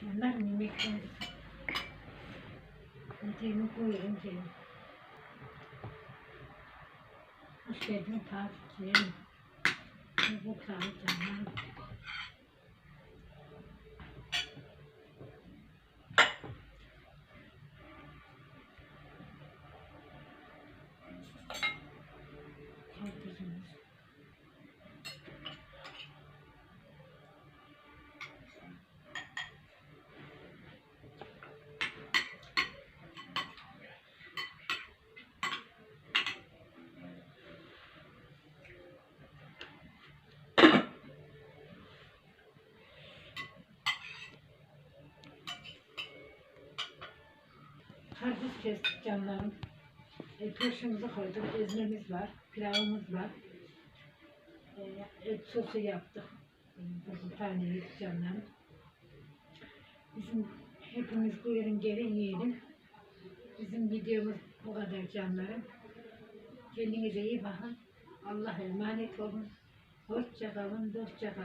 Canlar mı yemekten? Anteyini koyuyorum canım. Hoş vou Fatih'ciğim. Bu kanı canlar. Karpuz kestik canlarım. E, turşumuzu koyduk. Ezmemiz var. Pilavımız var. E, et sosu yaptık. Bir tane yedik canlarım. Bizim hepimiz buyurun gelin yiyelim. Bizim videomuz bu kadar canlarım. Kendinize iyi bakın. Allah'a emanet olun. Hoşça kalın, dostça kalın.